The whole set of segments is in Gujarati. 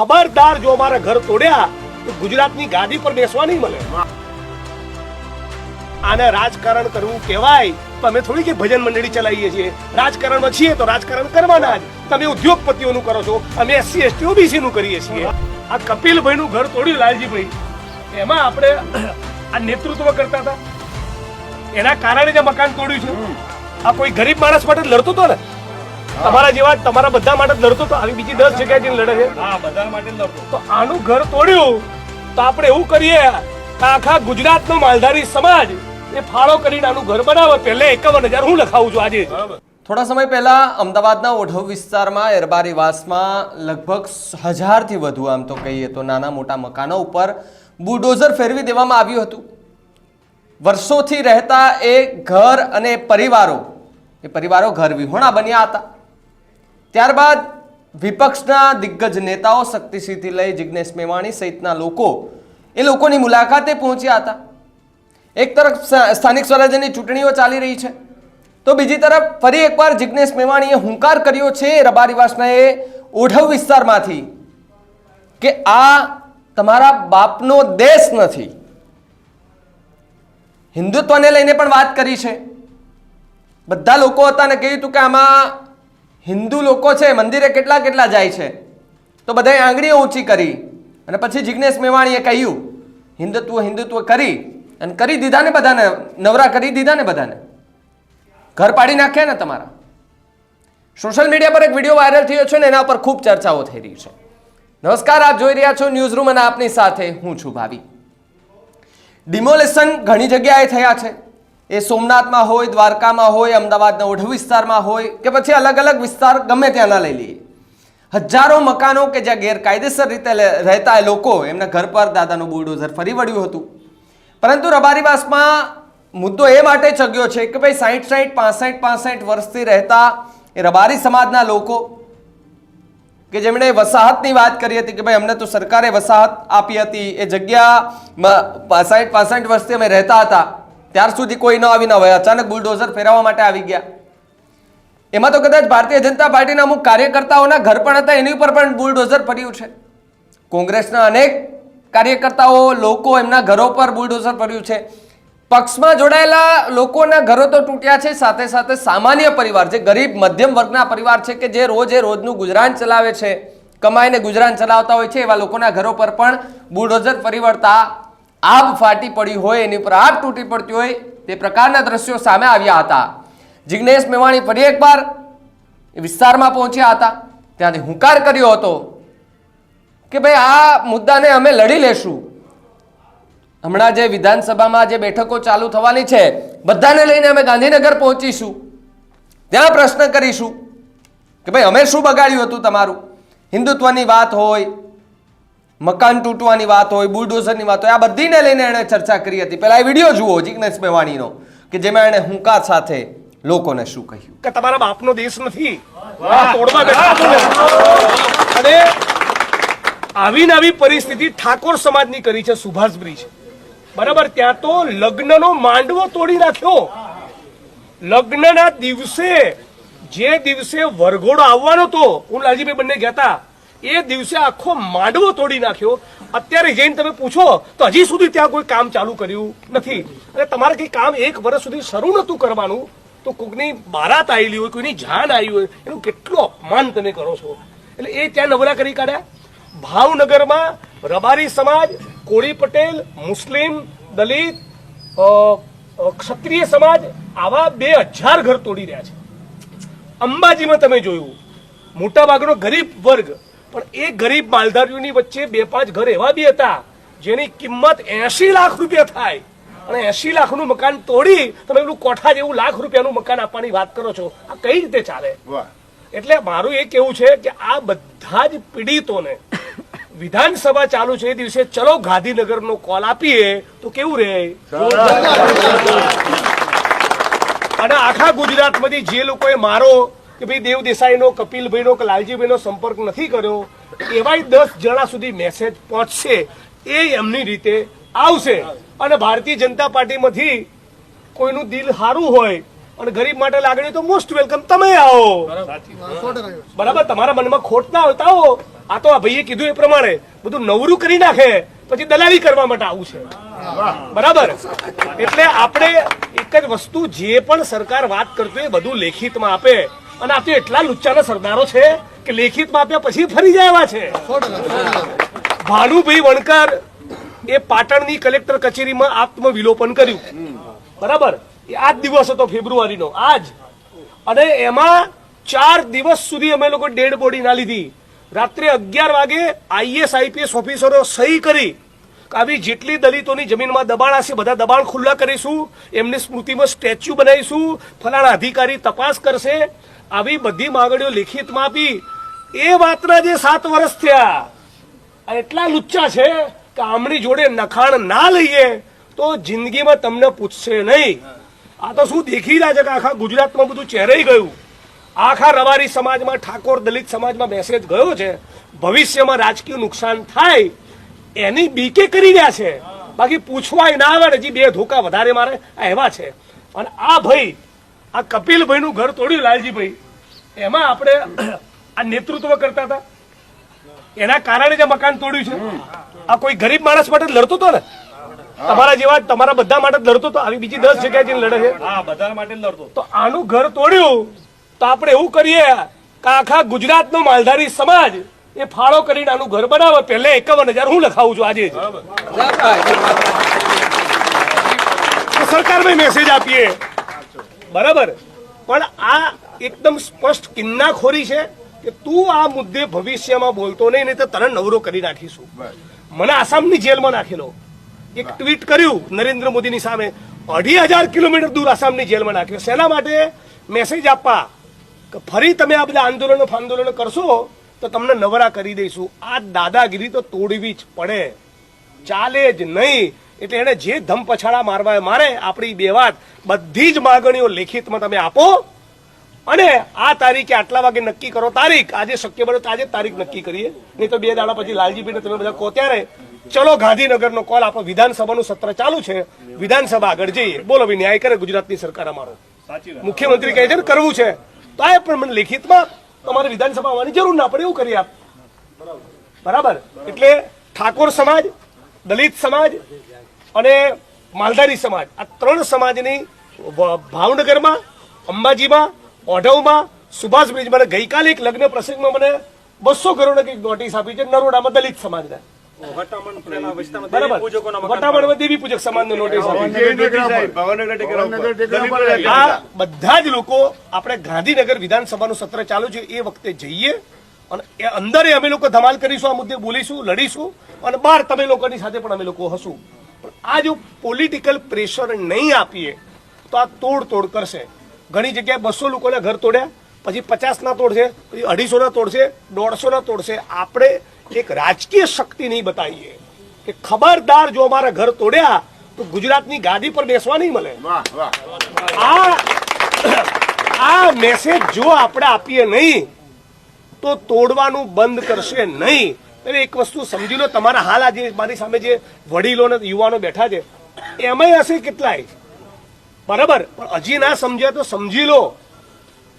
ખબરદાર જો અમારા ઘર તોડ્યા તો ગુજરાતની ગાદી પર બેસવા નહીં મળે. આને રાજકારણ કરવું કહેવાય. તો અમે થોડી કે ભજન મંડળી ચલાવીએ છીએ. રાજકારણમાં છીએ તો રાજકારણ કરવાના જ. તમે ઉદ્યોગપતિઓનું કરો છો અમે એસસી એસટી ઓબીસી નું કરીએ છીએ. આ કપિલભાઈ નું ઘર તોડ્યું લાલજીભાઈ. એમાં આપણે આ નેતૃત્વ કરતા હતા. એના કારણે જે મકાન તોડ્યું છે. આ કોઈ ગરીબ માણસ માટે લડતો હતો ને? તમારા જેવા તમારા બધા માટે જ લડતો હતો આવી બીજી દસ જગ્યાએ જઈને લડે છે. હા બધા માટે લડતો. તો આનું ઘર તોડ્યું. તો આપણે એવું કરીએ કે આખા ગુજરાતનો માલધારી સમાજ એ ફાળો કરીને આનું ઘર બનાવે. પહેલે એકાવન હજાર હું લખાવું છું આજે. થોડા સમય પહેલા અમદાવાદના ઓઢવ વિસ્તારમાં એરબારીવાસમાં લગભગ હજારથી વધુ આમ તો કહીએ તો નાના મોટા મકાનો ઉપર બુલડોઝર ફેરવી દેવામાં આવ્યું હતું. વર્ષોથી રહેતા એ ઘર અને પરિવારો એ પરિવારો ઘર વિહોણા બન્યા હતા. ત્યારબાદ વિપક્ષના દિગ્ગજ નેતાઓ શક્તિસિંહથી લઈ જિજ્ઞેશ મેવાણી સહિતના લોકો એ લોકોની મુલાકાતે પહોંચ્યા હતા. એક તરફ સ્થાનિક સ્વરાજ્યની ચૂંટણીઓ ચાલી રહી છે. તો બીજી તરફ ફરી એકવાર જિજ્ઞેશ મેવાણીએ હુંકાર કર્યો છે રબારીવાસના એ ઓઢવ વિસ્તારમાંથી કે આ તમારા બાપનો દેશ નથી. હિન્દુત્વને લઈને પણ વાત કરી છે. બધા લોકો હતા ને કહ્યું હતું કે આમાં હિન્દુ લોકો છે, મંદિરે કેટલા કેટલા જાય છે? તો બધાએ આંગળીઓ ઊંચી કરી અને પછી જિજ્ઞેશ મેવાણીએ કહ્યું, હિન્દુત્વ હિન્દુત્વ કરી અને કરી દીધા ને બધાને, નવરા કરી દીધા ને બધાને. ઘર પાડી નાખ્યા ને તમારા. સોશિયલ મીડિયા પર એક વીડિયો વાયરલ થયો છે ને એના પર ખૂબ ચર્ચાઓ થઈ રહી છે. નમસ્કાર, આપ જોઈ રહ્યા છો ન્યૂઝ રૂમ અને આપની સાથે હું છું ભાવી. ડિમોલેશન ઘણી જગ્યાએ થયા છે. એ સોમનાથમાં હોય, દ્વારકામાં હોય, અમદાવાદના ઓઢવ વિસ્તારમાં હોય કે પછી અલગ અલગ વિસ્તાર ગમે ત્યાંના લઈ લઈએ. હજારો મકાનો કે જ્યાં ગેરકાયદેસર રીતે રહેતા એ લોકો એમના ઘર પર દાદાનું બુલડોઝર ફરી વળ્યું હતું. પરંતુ રબારીવાસમાં મુદ્દો એ માટે ચગ્યો છે કે ભાઈ સાઠ સાઠ પાસઠ પાસઠ વર્ષથી રહેતા એ રબારી સમાજના લોકો કે જેમણે વસાહતની વાત કરી હતી કે ભાઈ અમને તો સરકારે વસાહત આપી હતી, એ જગ્યા પાસઠ પાસઠ વર્ષથી અમે રહેતા હતા. ત્યાર સુધી કોઈ ન આવી ન હોય અચાનક બુલડોઝર ફેરવવા માટે આવી ગયા. એમાં તો કદાચ ભારતીય જનતા પાર્ટીના અમુક કાર્યકર્તાઓના ઘર પણ હતા, એની ઉપર પણ બુલડોઝર ફર્યું છે. કોંગ્રેસના અનેક કાર્યકર્તાઓ, લોકો એમના ઘરો પર બુલડોઝર ફર્યું છે. પક્ષમાં જોડાયેલા લોકોના ઘરો તો તૂટ્યા છે, સાથે સાથે સામાન્ય પરિવાર જે ગરીબ મધ્યમ વર્ગના પરિવાર છે કે જે રોજ એ રોજનું ગુજરાન ચલાવે છે, કમાઈને ગુજરાન ચલાવતા હોય છે, એવા લોકોના ઘરો પર પણ બુલડોઝર ફરી વળતા આગ ફાટી પડી હોય, એની ઉપર આગ તૂટી પડતી હોય, તે પ્રકારના દ્રશ્યો સામે આવ્યા હતા. જિગ્નેશ મેવાણી ફરી એકવાર વિસ્તારમાં પહોંચ્યા હતા. ત્યાંથી હુંકાર કર્યો હતો કે ભાઈ, આ મુદ્દાને અમે લડી લેશું. હમણાં જે વિધાનસભામાં જે બેઠકો ચાલુ થવાની છે, બધાને લઈને અમે ગાંધીનગર પહોંચીશું. ત્યાં પ્રશ્ન કરીશું કે ભાઈ, અમે શું બગાડ્યું હતું તમારું? હિન્દુત્વની વાત હોય મકાન તૂટવાની વાત હોય બુલડોઝરની વાત હોય આ બધીને લઈને એણે ચર્ચા કરી હતી. પહેલા એ વીડિયો જુઓ જિજ્ઞેશ મેવાણીનો કે જેમાં એણે હુંકાર સાથે લોકોને શું કહ્યું? કે તમારા બાપનો દેશ નથી. તોડવા બેઠા અને આવી નવી પરિસ્થિતિ ઠાકોર સમાજની કરી છે સુભાષ બ્રિજ બરાબર ત્યાં તો લગ્નનો માંડવો તોડી નાખ્યો. લગ્નના દિવસે જે દિવસે વરઘોડો આવવાનો હતો હું લાલજીભાઈ બંને ગયા હતા એ દિવસે આખો માંડવો તોડી નાખ્યો. અત્યારે જઈને તમે પૂછો, તો હજી સુધી ત્યાં કોઈ કામ ચાલુ કર્યું નથી. અને તમારે કઈ કામ એક વર્ષ સુધી શરૂ નતું કરવાનું, તો કોઈકની બારાત આવેલી હોય, કોઈની જાન આવી હોય, એનું કેટલું અપમાન તમે કરો છો. એટલે એ ત્યાં નવરા કરી કાઢ્યા. ભાવનગરમાં રબારી સમાજ, કોળી પટેલ, મુસ્લિમ, દલિત ક્ષત્રિય સમાજ આવા બે હજાર ઘર તોડી રહ્યા છે. અંબાજીમાં તમે જોયું, મોટાભાગનો ગરીબ વર્ગ પણ એ ગરીબ માલધારીઓની વચ્ચે બે પાંચ ઘર એવા બી હતા જેની કિંમત એસી લાખ રૂપિયા થાય. અને એસી લાખનું મકાન તોડી તમે પેલું કોઠા જેવું લાખ રૂપિયાનું મકાન આપવાની વાત કરો છો. આ કઈ રીતે ચાલે? એટલે મારું એ કેવું છે કે આ બધા જ પીડિતોને વિધાનસભા ચાલુ છે એ દિવસે ચલો ગાંધીનગરનો કોલ આપીએ તો કેવું રહે? અને આખા ગુજરાતમાંથી જે લોકોએ મારો કે ભાઈ દેવ દેસાઈનો, કપિલભાઈનો કે લાલજીભાઈનો સંપર્ક નથી કર્યો, એવાય દસ જણા સુધી મેસેજ પહોંચશે, એ એમની રીતે આવશે. અને ભારતીય જનતા પાર્ટીમાંથી કોઈનું દિલ સારું હોય અને ગરીબ માટે લાગણી તો મોસ્ટ વેલકમ તમે આવો. બરાબર, તમારા મનમાં ખોટ ના હોય આવો આ તો આ ભાઈએ કીધું એ પ્રમાણે. બધું નવરું કરી નાખે, પછી દલાલી કરવા માટે આવું છે. બરાબર? એટલે આપણે એક જ વસ્તુ જે પણ સરકાર વાત કરતી એ બધું લેખિતમાં આપે. અને આ તો એટલા લુચ્ચાના સરદારો છે કે લેખિતમાં આપ્યા પછી ફરી જાય એવા છે. ભાનુભાઈ વણકર એ પાટણની કલેક્ટર કચેરીમાં આત્મવિલોપન કર્યું. બરાબર? આ જ દિવસ હતો ફેબ્રુઆરીનો. આજ. અને એમાં ચાર દિવસ સુધી અમે લોકો ડેડ બોડી ના લીધી. રાત્રે અગિયાર વાગે આઈએસ, આઈપીએસ ઓફિસરો સહી કરી આવી જેટલી દલિતોની જમીનમાં દબાણ હશે, બધા દબાણ ખુલ્લા કરીશું, એમની સ્મૃતિમાં સ્ટેચ્યુ બનાવીશું, ફલાણા અધિકારી તપાસ કરશે આવી બધી માંગણીઓ લિખિતમાં આપી. એ વાતના જે સાત વર્ષ થયા એટલા લુચ્ચા છે કે આમની જોડે નખાણ ના લઈએ તો જિંદગીમાં તમને પૂછશે નહીં. આ તો શું દેખી રહ્યા છે કે આખા ગુજરાતમાં બધું ચહેરાઈ ગયું? આખા રવારી સમાજમાં, ઠાકોર દલિત સમાજમાં મેસેજ ગયો છે, ભવિષ્યમાં રાજકીય નુકસાન થાય, એની બીકે કરી રહ્યા છે. બાકી પૂછવાય ના આવે ને હજી બે ધોકા વધારે મારે એવા છે. અને આ ભાઈ આ કપિલભાઈનું ઘર તોડ્યું લાલજીભાઈ. એમાં આપણે આ નેતૃત્વ કરતા હતા. એના કારણે જે મકાન તોડ્યું છે. આ કોઈ ગરીબ માણસ માટે લડતો હતો ને? તમારા જેવા તમારા બધા માટે લડતો હતો. આવી બીજી દસ જગ્યાએ જઈને લડે છે. બધા માટે લડતો તો આનું ઘર તોડ્યું. તો આપણે એવું કરીએ કે આખા ગુજરાતનો માલધારી સમાજ એ ફાળો કરીને આનું ઘર બનાવે. પહેલે એકાવન હજાર હું લખાવું છું આજે સરકાર સરકારમાં મેસેજ આપીએ. બરાબર? પણ આ એકદમ સ્પષ્ટ કિન્નાખોરી છે કે તું આ મુદ્દે ભવિષ્યમાં બોલતો નહીં નહીં તો તને નવરો કરી નાખીશું. મને આસામની જેલમાં નાખેલો એક ટ્વીટ કર્યું નરેન્દ્ર મોદીની સામે અઢી હજાર કિલોમીટર દૂર આસામની જેલમાં નાખ્યો. શેના માટે? મેસેજ આપવા કે ફરી તમે આ બધા આંદોલનો ફાંદોલનો કરશો તો તમને નવરા કરી દઈશું. આ દાદાગીરી તો તોડવી જ પડે. ચાલે જ નહીં. એટલે એને જે ધમ પછાડા મારવા મારે આપણી બે વાત બધી જ માગણીઓ લેખિતમાં તમે આપો. અને આ તારીખે આટલા વાગે નક્કી કરો તારીખ. આજે શક્ય બને તો આજે તારીખ નક્કી કરીએ. નહીં તો બે દાડા પછી લાલજીભાઈને તમે બધા કહો ત્યારે. ચલો ગાંધીનગરનો કોલ આપો વિધાનસભાનું સત્ર ચાલુ છે. વિધાનસભા આગળ જઈએ. બોલો ભાઈ ન્યાય કરે ગુજરાતની સરકાર અમારો. મુખ્યમંત્રી કહે છે ને કરવું છે. તો આ પણ મને લેખિતમાં તમારે વિધાનસભા આવવાની જરૂર ના પડે એવું કરી આપ. બરાબર? એટલે ઠાકોર સમાજ દલિત સમાજ અને માલધારી સમાજ. આ ત્રણ સમાજની ભાવનગરમાં અંબાજીમાં ઓઢવમાં સુભાષ બ્રિજમાં ગઈકાલે એક લગ્ન પ્રસંગમાં મને બસો કરોડ કંઈક નોટિસ આપી છે નરોડામાં દલિત સમાજના. બધા જ લોકો આપણે ગાંધીનગર વિધાનસભાનું સત્ર ચાલુ છે એ વખતે જઈએ. અને એ અંદરે અમે લોકો ધમાલ કરીશું આ મુદ્દે બોલીશું લડીશું અને બહાર તમે લોકોની સાથે પણ અમે લોકો હશું. પણ આ જો પોલિટિકલ પ્રેશર નહીં આપીએ તો આ તોડ તોડ કરશે. ઘણી જગ્યાએ બસો લોકોના ઘર તોડ્યા પછી પચાસના તોડશે પછી અઢીસોના તોડશે દોઢસોના તોડશે આપણે એક રાજકીય શક્તિ નહીં બતાવીએ કે ખબરદાર જો અમારા ઘર તોડ્યા તો ગુજરાતની ગાદી પર બેસવા નહીં મળે. આ આ મેસેજ જો આપણે આપીએ નહીં તો તોડવાનું બંધ કરશે નહીં. એટલે એક વસ્તુ સમજી લો, તમારા હાલ આજે મારી સામે જે વડીલો ને યુવાનો બેઠા છે, એમાંય હશે કેટલાય? બરાબર? પણ હજી ના સમજ્યા તો સમજી લો,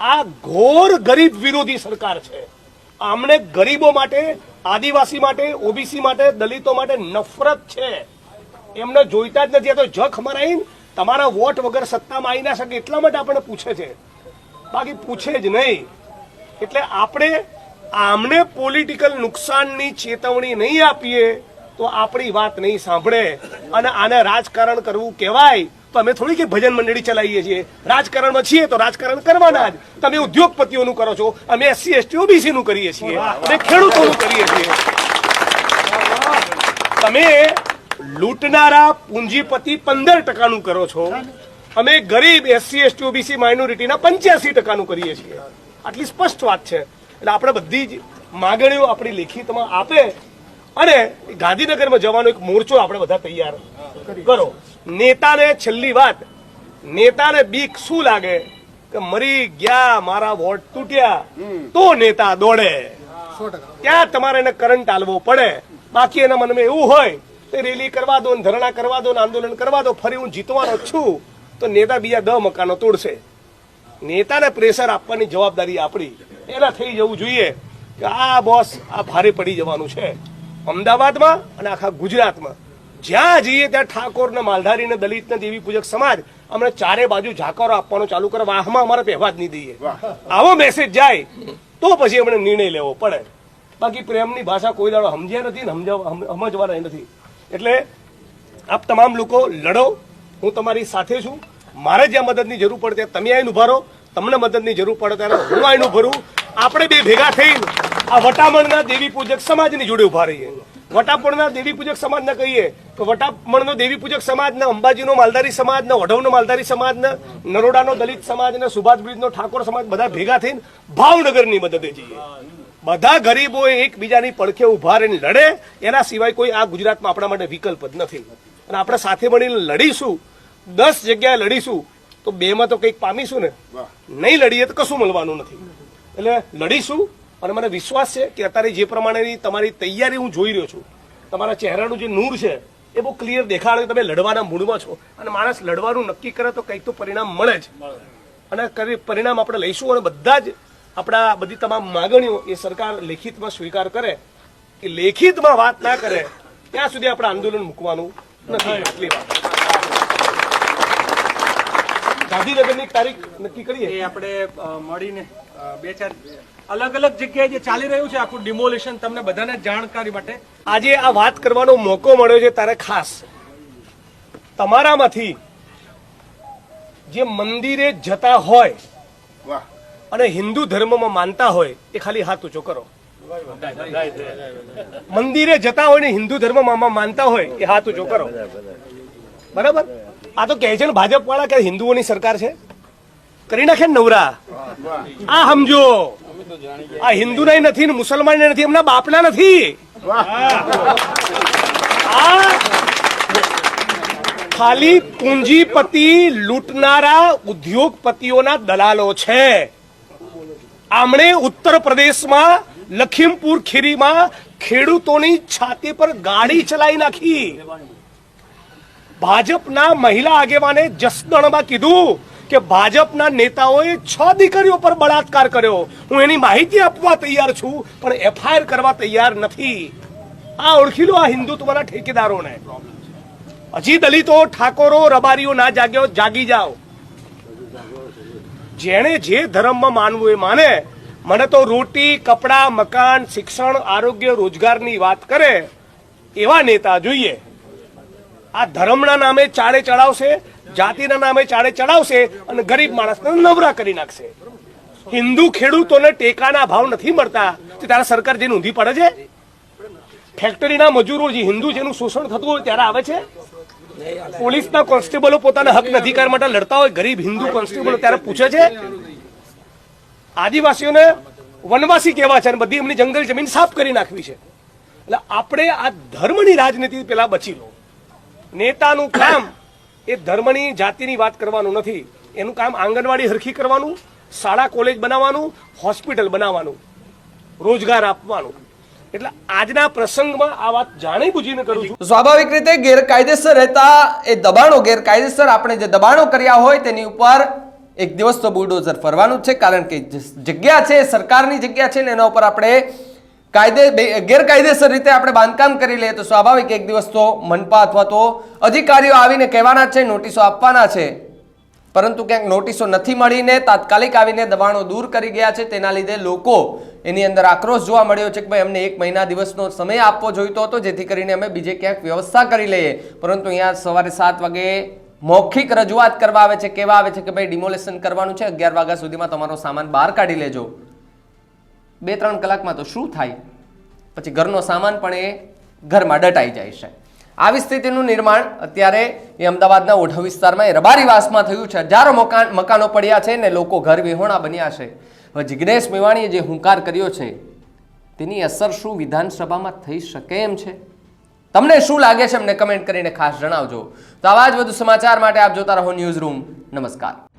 આ ઘોર ગરીબ વિરોધી સરકાર છે. આમને ગરીબો માટે, આદિવાસી માટે, ઓબીસી માટે, દલિતો માટે નફરત છે. એમને જોઈતા જ નથી. આ તો જખ મરાઈને તમારા વોટ વગર સત્તામાં આવી ના શકે એટલા માટે આપણને પૂછે છે. બાકી પૂછે જ નહીં. એટલે આપણે આમને પોલિટિકલ નુકસાનની ચેતવણી નહીં આપીએ, તો આપણી વાત નહીં સાંભળે. અને આને રાજકારણ કરવું કહેવાય, તો અમે થોડી કે ભજન મંડળી ચલાવીએ છીએ. રાજકારણમાં છીએ તો રાજકારણ કરવાના જ. તમે ઉદ્યોગપતિઓનું કરો છો, અમે એસસી, એસટી ઓબીસી નું કરીએ છીએ. અમે ખેડૂતોનું કરીએ છીએ. તમે લૂંટનારા પૂંજીપતિ પંદર ટકાનું કરો છો. અમે ગરીબ એસસી, એસટી, ઓબીસી, માઇનોરિટીના પંચ્યાસી ટકાનું કરીએ છીએ. આટલી સ્પષ્ટ વાત છે. એટલે આપણે બધી જ માગણીઓ આપણી લેખિતમાં આપે અને ગાંધીનગરમાં જવાનો એક મોરચો આપણે બધા તૈયાર કરો. નેતાને છેલ્લી વાત નેતાને બીક શું લાગે? કે મરી ગયા મારા વોટ તૂટ્યા તો નેતા દોડે. ત્યાં તમારે એને કરંટ આલવો પડે. બાકી એના મનમાં એવું હોય તો રેલી કરવા દો ધરણા કરવા દો ને આંદોલન કરવા દો ફરી હું જીતવાનો છું તો નેતા બીજા દ મકાનો તોડશે. નેતાને પ્રેશર આપવાની જવાબદારી આપણી. એના થઈ જવું જોઈએ કે આ બોસ આ ભારે પડી જવાનું છે. અમદાવાદમાં અને આખા ગુજરાતમાં. જ્યાં જઈએ ત્યાં ઠાકોરને માલધારીને માલધારી ને દલિત ને દેવી પૂજક સમાજ અમને ચારે બાજુ ઝાકરો આપવાનો ચાલુ કરે. વાહમાં અમારે પહેવા જ નહીં દઈએ. આવો મેસેજ જાય તો પછી અમને નિર્ણય લેવો પડે. બાકી પ્રેમની ભાષા કોઈ દાડો સમજ્યા નથી ને સમજાવ સમજવાના નથી. એટલે આપ તમામ લોકો લડો. હું તમારી સાથે છું. મારે જ્યાં મદદની જરૂર પડે ત્યાં તમે આવીને ઊભા રહો. તમને મદદની જરૂર પડે ત્યારે હું આવીને ઊભો આપણે બે ભેગા થઈને આ વટામણના દેવી પૂજક સમાજની જોડે ઊભા રહીએ. વટાપણના દેવી પૂજક સમાજને કહીએ તો વટાપણનો દેવી પૂજક સમાજને અંબાજીનો માલધારી સમાજને, વઢવનો માલધારી સમાજને, નરોડાનો દલિત સમાજને સુભાષ બ્રિજનો ઠાકોર સમાજ બધા ભેગા થઈને ભાવનગરની મદદે જઈએ. બધા ગરીબો એકબીજાની પડખે ઊભા રહીને લડે. એના સિવાય કોઈ આ ગુજરાતમાં આપણા માટે વિકલ્પ જ નથી. અને આપણે સાથે મળીને લડીશું. દસ જગ્યાએ લડીશું તો બેમાં તો કંઈક પામીશું ને? નહીં લડીએ તો કશું મળવાનું નથી. એટલે લડીશું અને મને વિશ્વાસ છે કે અત્યારે જે પ્રમાણેની તમારી તૈયારી હું જોઈ રહ્યો છું તમારા ચહેરાનું જે નૂર છે એ બહુ ક્લિયર દેખાડે તમે લડવાના મૂડમાં છો અને માણસ લડવાનું નક્કી કરે તો કંઈક તો પરિણામ મળે જ. અને પરિણામ આપણે લઈશું અને બધા જ આપણા બધી તમામ માગણીઓ એ સરકાર લેખિતમાં સ્વીકાર કરે. કે લેખિતમાં વાત ના કરે ત્યાં સુધી આપણે આંદોલન મૂકવાનું નથી. આટલી વાત. ગાંધીનગરની તારીખ નક્કી કરીએ? એ આપણે મળીને બે ચાર અલગ અલગ જગ્યાએ જે ચાલી રહ્યું છે આખું ડિમોલિશન તમને બધાને જાણકારી માટે. આજે આ વાત કરવાનો મોકો મળ્યો છે તારે ખાસ. તમારામાંથી જે મંદિરે જતા હોય અને હિન્દુ ધર્મમાં માનતા હોય એ ખાલી હાથ ઊંચો કરો. મંદિરે જતા હોય ને હિન્દુ ધર્મમાં માનતા હોય એ હાથ ઊંચો કરો. બરાબર? આ તો કહે છે ને ભાજપ વાળા કે હિન્દુઓની સરકાર છે? કરી નાખે ને નવરા? આ સમજો. આ હિન્દુ નથી ને મુસલમાન નથી, એમના બાપના નથી. ખાલી પૂંજીપતિ લૂંટનારા ઉદ્યોગપતિઓના દલાલો છે. આમણે ઉત્તર પ્રદેશમાં લખીમપુર ખીરીમાં ખેડૂતોની છાતી પર ગાડી ચલાવી નાખી. ભાજપના મહિલા આગેવાને જસદણમાં કીધું કે ભાજપના નેતાઓએ છ દીકરીઓ પર બળાત્કાર કર્યો. હું એની માહિતી આપવા તૈયાર છું, પણ એફઆઈઆર કરવા તૈયાર નથી. આ ઓળખી લો આ હિન્દુત્વના ઠેકેદારોને. હજી દલિતો, ઠાકોરો, રબારીઓ ના જાગ્યો, જાગી જાઓ. જેણે જે ધર્મમાં માનવું એ માને. મને તો રોટી, કપડાં, મકાન, શિક્ષણ, આરોગ્ય, રોજગારની વાત કરે એવા નેતા જોઈએ. આ ધર્મના નામે ચાળે ચડાવશે, જાતિના નામે ચાળે ચડાવશે અને ગરીબ માણસને નવરા કરી નાખશે. હિન્દુ ખેડૂતોને ટેકાના ભાવ નથી મળતા. તે ત્યારે સરકાર જેને ઊંધી પડે છે? ફેક્ટરીના મજૂરો જે હિન્દુ જેનું શોષણ થતું હોય ત્યારે આવે છે? પોલીસના કોન્સ્ટેબલો પોતાના હક અધિકાર માટે લડતા હોય, ગરીબ હિન્દુ કોન્સ્ટેબલો ત્યારે પૂછે છે? આદિવાસીઓને વનવાસી કહેવા છે અને બધી એમની જંગલ જમીન સાફ કરી નાખવી છે. એટલે આપણે આ ધર્મની રાજનીતિ પેલા બચી લો. નેતાનું કામ એ ધર્મની, જાતિની વાત કરવાનું નથી. એનું કામ આંગણવાડી હરખી કરવાનું, શાળા, કોલેજ બનાવવાનું, હોસ્પિટલ બનાવવાનું, રોજગાર આપવાનું. એટલે આજના પ્રસંગમાં આ વાત જાણી બુજીને કરું છું. સ્વાભાવિક રીતે ગેરકાયદેસર રહેતા એ દબાણો, ગેરકાયદેસર આપણે જે દબાણો કર્યા હોય તેની ઉપર એક દિવસ તો બુલડોઝર ફરવાનું છે, કારણ કે જગ્યા છે, સરકારની જગ્યા છે ને એના ઉપર આપણે કાયદે ગેરકાયદેસર રીતે આપણે બાંધકામ કરી લઈએ તો સ્વાભાવિક એક દિવસ તો મનપા અથવા તો અધિકારીઓ આવીને કહેવાના છે, નોટિસો આપવાના છે. પરંતુ ક્યાંક નોટિસો નથી મળીને તાત્કાલિક આવીને દબાણો દૂર કરી ગયા છે, તેના લીધે લોકો એની અંદર આક્રોશ જોવા મળ્યો છે કે ભાઈ, અમને એક મહિના દિવસનો સમય આપવો જોઈતો હતો, જેથી કરીને અમે બીજે ક્યાંક વ્યવસ્થા કરી લઈએ. પરંતુ અહીંયા સવારે સાત વાગે મૌખિક રજૂઆત કરવા આવે છે કેવા આવે છે કે ભાઈ ડિમોલેશન કરવાનું છે, અગિયાર વાગ્યા સુધીમાં તમારો સામાન બહાર કાઢી લેજો. બે ત્રણ કલાકમાં તો શું થાય? પછી ઘરનો સામાન પણ એ ઘરમાં ડટાઈ જાય છે. આવી સ્થિતિનું નિર્માણ અત્યારે એ અમદાવાદના ઓઢવ વિસ્તારમાં એ રબારીવાસમાં થયું છે. હજારો મકાન, મકાનો પડ્યા છે ને લોકો ઘર વિહોણા બન્યા છે. હવે જિગ્નેશ મેવાણીએ જે હુંકાર કર્યો છે, તેની અસર શું વિધાનસભામાં થઈ શકે એમ છે? તમને શું લાગે છે? અમને કમેન્ટ કરીને ખાસ જણાવજો. તો આવા જ વધુ સમાચાર માટે આપ જોતા રહો ન્યૂઝ રૂમ. નમસ્કાર.